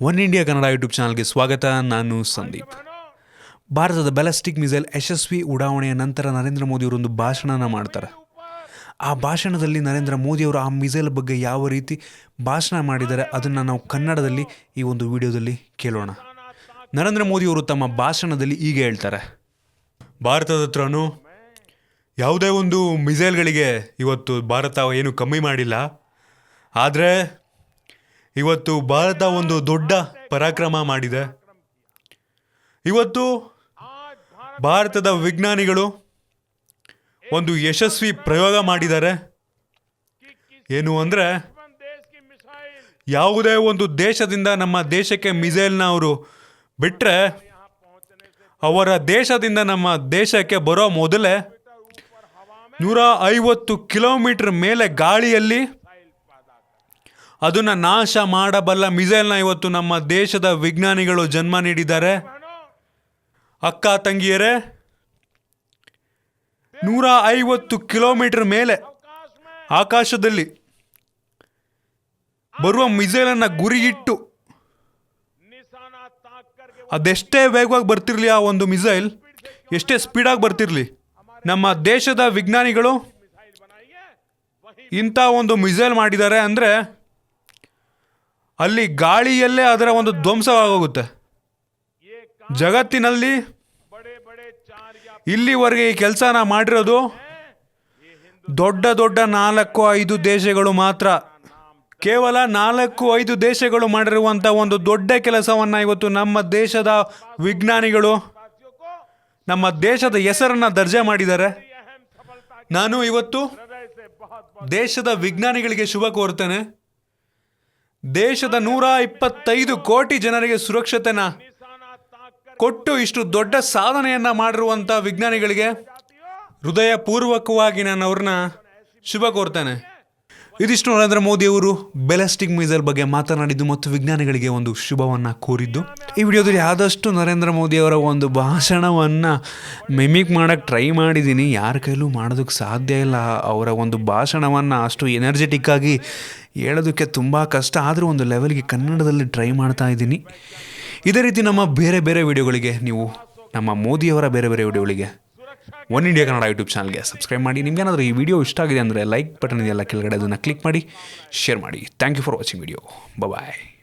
One India Kannada YouTube ಚಾನಲ್ಗೆ ಸ್ವಾಗತ, ನಾನು ಸಂದೀಪ್. ಭಾರತದ ಬ್ಯಾಲಿಸ್ಟಿಕ್ ಮಿಸೈಲ್ ಯಶಸ್ವಿ ಉಡಾವಣೆಯ ನಂತರ ನರೇಂದ್ರ ಮೋದಿಯವರೊಂದು ಭಾಷಣನ ಮಾಡ್ತಾರೆ. ಆ ಭಾಷಣದಲ್ಲಿ ನರೇಂದ್ರ ಮೋದಿಯವರು ಆ ಮಿಸೈಲ್ ಬಗ್ಗೆ ಯಾವ ರೀತಿ ಭಾಷಣ ಮಾಡಿದ್ದಾರೆ ಅದನ್ನು ನಾವು ಕನ್ನಡದಲ್ಲಿ ಈ ಒಂದು ವಿಡಿಯೋದಲ್ಲಿ ಕೇಳೋಣ. ನರೇಂದ್ರ ಮೋದಿಯವರು ತಮ್ಮ ಭಾಷಣದಲ್ಲಿ ಹೀಗೆ ಹೇಳ್ತಾರೆ. ಭಾರತದ ಹತ್ರನೂ ಯಾವುದೇ ಒಂದು ಮಿಸೈಲ್ಗಳಿಗೆ ಇವತ್ತು ಭಾರತ ಏನು ಕಮ್ಮಿ ಮಾಡಿಲ್ಲ. ಆದರೆ ಇವತ್ತು ಭಾರತ ಒಂದು ದೊಡ್ಡ ಪರಾಕ್ರಮ ಮಾಡಿದೆ. ಇವತ್ತು ಭಾರತದ ವಿಜ್ಞಾನಿಗಳು ಒಂದು ಯಶಸ್ವಿ ಪ್ರಯೋಗ ಮಾಡಿದ್ದಾರೆ. ಏನು ಅಂದರೆ ಯಾವುದೇ ಒಂದು ದೇಶದಿಂದ ನಮ್ಮ ದೇಶಕ್ಕೆ ಮಿಸೈಲ್ನ ಅವರು ಬಿಟ್ಟರೆ ಅವರ ದೇಶದಿಂದ ನಮ್ಮ ದೇಶಕ್ಕೆ ಬರೋ ಮೊದಲೇ ನೂರ ಐವತ್ತು ಕಿಲೋಮೀಟರ್ ಮೇಲೆ ಗಾಳಿಯಲ್ಲಿ ಅದನ್ನು ನಾಶ ಮಾಡಬಲ್ಲ ಮಿಸೈಲ್ನ ಇವತ್ತು ನಮ್ಮ ದೇಶದ ವಿಜ್ಞಾನಿಗಳು ಜನ್ಮ ನೀಡಿದ್ದಾರೆ. ಅಕ್ಕ, ತಂಗಿಯರೇ, ನೂರ ಐವತ್ತು ಕಿಲೋಮೀಟರ್ ಮೇಲೆ ಆಕಾಶದಲ್ಲಿ ಬರುವ ಮಿಸೈಲನ್ನು ಗುರಿಯಿಟ್ಟು ಅದೆಷ್ಟೇ ವೇಗವಾಗಿ ಬರ್ತಿರಲಿ ಆ ಒಂದು ಮಿಸೈಲ್, ಎಷ್ಟೇ ಸ್ಪೀಡಾಗಿ ಬರ್ತಿರಲಿ, ನಮ್ಮ ದೇಶದ ವಿಜ್ಞಾನಿಗಳು ಇಂಥ ಒಂದು ಮಿಸೈಲ್ ಮಾಡಿದ್ದಾರೆ ಅಂದರೆ ಅಲ್ಲಿ ಗಾಳಿಯಲ್ಲೇ ಅದರ ಒಂದು ಧ್ವಂಸವಾಗೋಗುತ್ತೆ. ಜಗತ್ತಿನಲ್ಲಿ ಇಲ್ಲಿವರೆಗೆ ಈ ಕೆಲಸನ ಮಾಡಿರೋದು ದೊಡ್ಡ ದೊಡ್ಡ ನಾಲ್ಕು ಐದು ದೇಶಗಳು ಮಾತ್ರ. ಕೇವಲ ನಾಲ್ಕು ಐದು ದೇಶಗಳು ಮಾಡಿರುವಂಥ ಒಂದು ದೊಡ್ಡ ಕೆಲಸವನ್ನು ಇವತ್ತು ನಮ್ಮ ದೇಶದ ವಿಜ್ಞಾನಿಗಳು, ನಮ್ಮ ದೇಶದ ಹೆಸರನ್ನು ದರ್ಜೆ ಮಾಡಿದ್ದಾರೆ. ನಾನು ಇವತ್ತು ದೇಶದ ವಿಜ್ಞಾನಿಗಳಿಗೆ ಶುಭ ಕೋರ್ತೇನೆ. ದೇಶದ ನೂರ ಇಪ್ಪತ್ತೈದು ಕೋಟಿ ಜನರಿಗೆ ಸುರಕ್ಷತೆನ ಕೊಟ್ಟು ಇಷ್ಟು ದೊಡ್ಡ ಸಾಧನೆಯನ್ನ ಮಾಡಿರುವಂಥ ವಿಜ್ಞಾನಿಗಳಿಗೆ ಹೃದಯಪೂರ್ವಕವಾಗಿ ನಾನು ಅವ್ರನ್ನ ಶುಭ ಕೋರ್ತೇನೆ. ಇದಿಷ್ಟು ನರೇಂದ್ರ ಮೋದಿ ಅವರು ಬೆಲೆಸ್ಟಿಕ್ ಮಿಸೈಲ್ ಬಗ್ಗೆ ಮಾತನಾಡಿದ್ದು ಮತ್ತು ವಿಜ್ಞಾನಿಗಳಿಗೆ ಒಂದು ಶುಭವನ್ನು ಕೋರಿದ್ದು. ಈ ವಿಡಿಯೋದಲ್ಲಿ ಆದಷ್ಟು ನರೇಂದ್ರ ಮೋದಿ ಅವರ ಒಂದು ಭಾಷಣವನ್ನು ಮಿಮಿಕ್ ಮಾಡೋಕ್ಕೆ ಟ್ರೈ ಮಾಡಿದ್ದೀನಿ. ಯಾರ ಕೈಲೂ ಮಾಡೋದಕ್ಕೆ ಸಾಧ್ಯ ಇಲ್ಲ. ಅವರ ಒಂದು ಭಾಷಣವನ್ನು ಅಷ್ಟು ಎನರ್ಜೆಟಿಕ್ ಆಗಿ ಹೇಳೋದಕ್ಕೆ ತುಂಬ ಕಷ್ಟ. ಆದರೂ ಒಂದು ಲೆವೆಲ್ಗೆ ಕನ್ನಡದಲ್ಲಿ ಟ್ರೈ ಮಾಡ್ತಾ ಇದ್ದೀನಿ. ಇದೇ ರೀತಿ ನಮ್ಮ ಬೇರೆ ಬೇರೆ ವಿಡಿಯೋಗಳಿಗೆ ನೀವು ನಮ್ಮ ಮೋದಿಯವರ ಬೇರೆ ಬೇರೆ ವಿಡಿಯೋಗಳಿಗೆ ಒನ್ ಇಂಡಿಯಾ ಕನ್ನಡ ಯೂಟ್ಯೂಬ್ ಚಾನಲ್ಗೆ ಸಬ್ಸ್ಕ್ರೈಬ್ ಮಾಡಿ. ನಿಮ್ಗೇನಾದರೂ ಈ ವಿಡಿಯೋ ಇಷ್ಟ ಆಗಿದೆ ಅಂದರೆ ಲೈಕ್ ಬಟನ್ ಇದೆಯಲ್ಲ ಕೆಳಗಡೆ ಅದನ್ನು ಕ್ಲಿಕ್ ಮಾಡಿ ಶೇರ್ ಮಾಡಿ. Thank you for watching video bye